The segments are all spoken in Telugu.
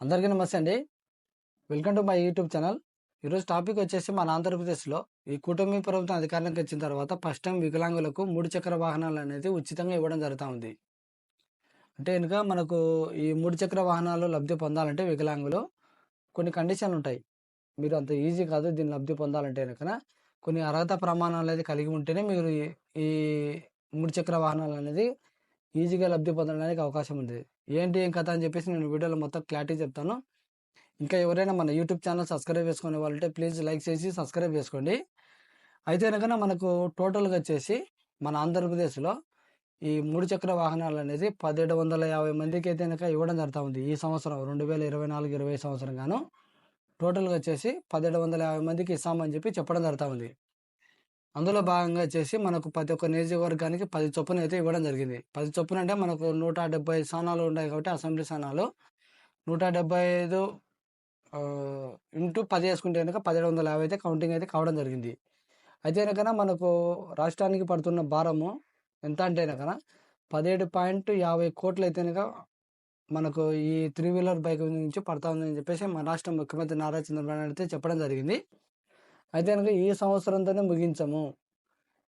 అందరికీ నమస్తే అండి. Welcome to my YouTube channel. ఈరోజు టాపిక్ వచ్చేసి మన ఆంధ్రప్రదేశ్లో ఈ కూటమి ప్రభుత్వం అధికారంలోకి వచ్చిన తర్వాత ఫస్ట్ టైం వికలాంగులకు మూడు చక్ర వాహనాలు అనేది ఉచితంగా ఇవ్వడం జరుగుతూ ఉంది. అంటే ఇంకా మనకు ఈ మూడు చక్ర వాహనాలు లబ్ధి పొందాలంటే వికలాంగులు కొన్ని కండిషన్లు ఉంటాయి. మీరు అంత ఈజీ కాదు దీన్ని లబ్ధి పొందాలంటే కనుక. కొన్ని అర్హత ప్రమాణాలు అనేది కలిగి ఉంటేనే మీరు ఈ మూడు చక్ర వాహనాలు అనేది ఈజీగా లబ్ధి పొందడానికి అవకాశం ఉంది. ఏంటి ఏం కథ అని చెప్పేసి నేను వీడియోలో మొత్తం క్లారిటీ చెప్తాను. ఇంకా ఎవరైనా మన యూట్యూబ్ ఛానల్ సబ్స్క్రైబ్ చేసుకునే వాళ్ళంటే ప్లీజ్ లైక్ చేసి సబ్స్క్రైబ్ చేసుకోండి. అయితే కనుక మనకు టోటల్గా వచ్చేసి మన ఆంధ్రప్రదేశ్లో ఈ మూడు చక్ర వాహనాలు అనేది పదిహేడు వందల యాభై మందికి అయితే కనుక ఇవ్వడం జరుగుతూ ఉంది. ఈ సంవత్సరం రెండు వేల ఇరవై నాలుగు ఇరవై సంవత్సరం గాను టోటల్గా వచ్చేసి పదిహేడు వందల యాభై మందికి ఇస్తామని చెప్పి చెప్పడం జరుగుతూ ఉంది. అందులో భాగంగా చేసి మనకు ప్రతి ఒక్క నియోజకవర్గానికి పది చొప్పున అయితే ఇవ్వడం జరిగింది. పది చొప్పున అంటే మనకు నూట డెబ్బై స్థానాలు ఉన్నాయి కాబట్టి అసెంబ్లీ స్థానాలు. నూట డెబ్బై ఐదు ఇంటూ పది వేసుకుంటే కనుక పదిహేడు వందల యాభై అయితే కౌంటింగ్ అయితే కావడం జరిగింది. అయితే కనుక మనకు రాష్ట్రానికి పడుతున్న భారము ఎంత అంటే కనుక పదిహేడు పాయింట్ యాభై కోట్లు అయితే కనుక మనకు ఈ త్రీ వీలర్ బైక్ నుంచి పడతా ఉందని చెప్పేసి మన రాష్ట్ర ముఖ్యమంత్రి నారా చంద్రబాబు నాయుడు అయితే చెప్పడం జరిగింది. అయితే కనుక ఈ సంవత్సరంతోనే ముగించము.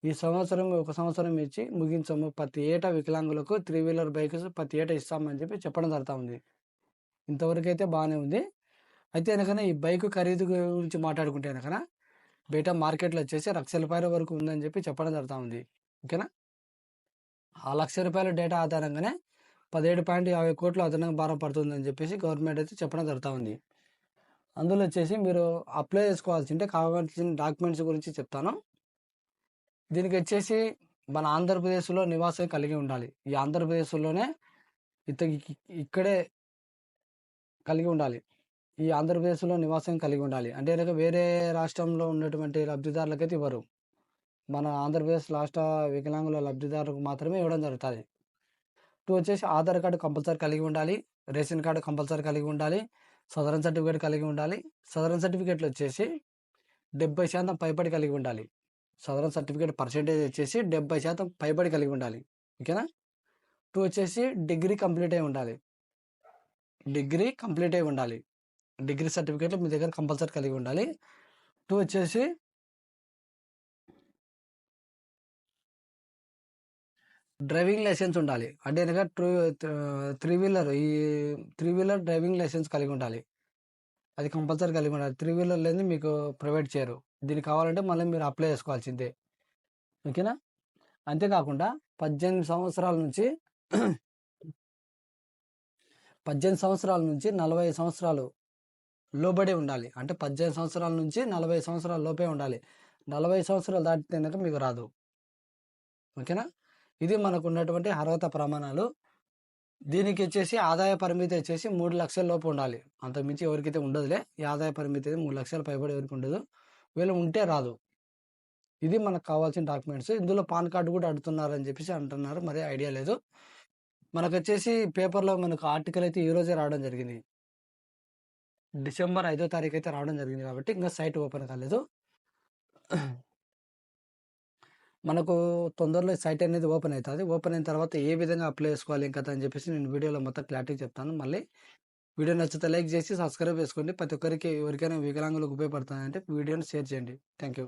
ఈ సంవత్సరం ఒక సంవత్సరం ఇచ్చి ముగించము. ప్రతి ఏటా వికలాంగులకు త్రీ వీలర్ బైక్స్ ప్రతి ఏటా ఇస్తామని చెప్పి చెప్పడం జరుగుతూ ఉంది. ఇంతవరకు అయితే బాగానే ఉంది. అయితే వెనకన ఈ బైక్ ఖరీదు గురించి మాట్లాడుకుంటే వెనకన బయట మార్కెట్లో వచ్చేసి లక్ష రూపాయల వరకు ఉందని చెప్పి చెప్పడం జరుగుతూ ఉంది. ఓకేనా? ఆ లక్ష రూపాయల డేటా ఆధారంగానే పదిహేడు పాయింట్ యాభై కోట్లు అదనంగా భారం పడుతుందని చెప్పేసి గవర్నమెంట్ అయితే చెప్పడం జరుగుతూ ఉంది. అందులో వచ్చేసి మీరు అప్లై చేసుకోవాల్సి ఉంటే కావాల్సిన డాక్యుమెంట్స్ గురించి చెప్తాను. దీనికి వచ్చేసి మన ఆంధ్రప్రదేశ్లో నివాసం కలిగి ఉండాలి. ఈ ఆంధ్రప్రదేశ్లోనే ఇత ఇక్కడే కలిగి ఉండాలి. ఈ ఆంధ్రప్రదేశ్లో నివాసం కలిగి ఉండాలి. అంటే వేరే రాష్ట్రంలో ఉన్నటువంటి లబ్ధిదారులకైతే ఇవ్వరు. మన ఆంధ్రప్రదేశ్ రాష్ట్ర వికలాంగుల లబ్ధిదారులకు మాత్రమే ఇవ్వడం జరుగుతుంది. టూ వచ్చేసి ఆధార్ కార్డు కంపల్సరీ కలిగి ఉండాలి. రేషన్ కార్డు కంపల్సరీ కలిగి ఉండాలి. సదరన్ సర్టిఫికేట్ కలిగి ఉండాలి. సదరన్ సర్టిఫికేట్లు వచ్చేసి డెబ్బై శాతం పైబడి కలిగి ఉండాలి. సదరన్ సర్టిఫికేట్ పర్సెంటేజ్ వచ్చేసి డెబ్బై శాతం పైబడి కలిగి ఉండాలి. ఓకేనా? టూ వచ్చేసి డిగ్రీ కంప్లీట్ అయి ఉండాలి. డిగ్రీ కంప్లీట్ అయి ఉండాలి. డిగ్రీ సర్టిఫికేట్లు మీ దగ్గర కంపల్సరీ కలిగి ఉండాలి. టూ వచ్చేసి డ్రైవింగ్ లైసెన్స్ ఉండాలి. అంటే కనుక ట్రూ త్రీ వీలర్ ఈ త్రీ వీలర్ డ్రైవింగ్ లైసెన్స్ కలిగి ఉండాలి. అది కంపల్సరీ కలిగి ఉండాలి. త్రీ వీలర్ లేని మీకు ప్రొవైడ్ చేయరు. దీనికి కావాలంటే మళ్ళీ మీరు అప్లై చేసుకోవాల్సిందే. ఓకేనా? అంతేకాకుండా పద్దెనిమిది సంవత్సరాల నుంచి పద్దెనిమిది సంవత్సరాల నుంచి నలభై సంవత్సరాలు లోబడి ఉండాలి. అంటే పద్దెనిమిది సంవత్సరాల నుంచి నలభై సంవత్సరాల లోపే ఉండాలి. నలభై సంవత్సరాలు దాటితే కనుక మీకు రాదు. ఓకేనా? ఇది మనకు ఉన్నటువంటి అర్హత ప్రమాణాలు. దీనికి వచ్చేసి ఆదాయ పరిమితి వచ్చేసి మూడు లక్షల లోపు ఉండాలి. అంతకుమించి ఎవరికైతే ఉండదులే ఈ ఆదాయ పరిమితి అయితే మూడు లక్షల పైబడి ఎవరికి ఉండదు. వీళ్ళు ఉంటే రాదు. ఇది మనకు కావాల్సిన డాక్యుమెంట్స్. ఇందులో పాన్ కార్డు కూడా అడుగుతున్నారని చెప్పేసి అంటున్నారు. మరి ఐడియా లేదు. మనకు వచ్చేసి పేపర్లో మనకు ఆర్టికల్ అయితే ఈ రోజే రావడం జరిగింది. డిసెంబర్ ఐదో తారీఖు అయితే రావడం జరిగింది కాబట్టి ఇంకా సైట్ ఓపెన్ కాలేదు. మనకు తొందరలో సైట్ అనేది ఓపెన్ అవుతుంది. ఓపెన్ అయిన తర్వాత ఏ విధంగా అప్లై చేసుకోవాలి ఇంకా అని చెప్పేసి నేను వీడియోలో మొత్తం క్లారిటీ చెప్తాను. మళ్ళీ వీడియో నచ్చితే లైక్ చేసి సబ్స్క్రైబ్ చేసుకోండి. ప్రతి ఒక్కరికి ఎవరికైనా వికలాంగులకు ఉపయోగపడుతుంది అంటే వీడియోని షేర్ చేయండి. Thank you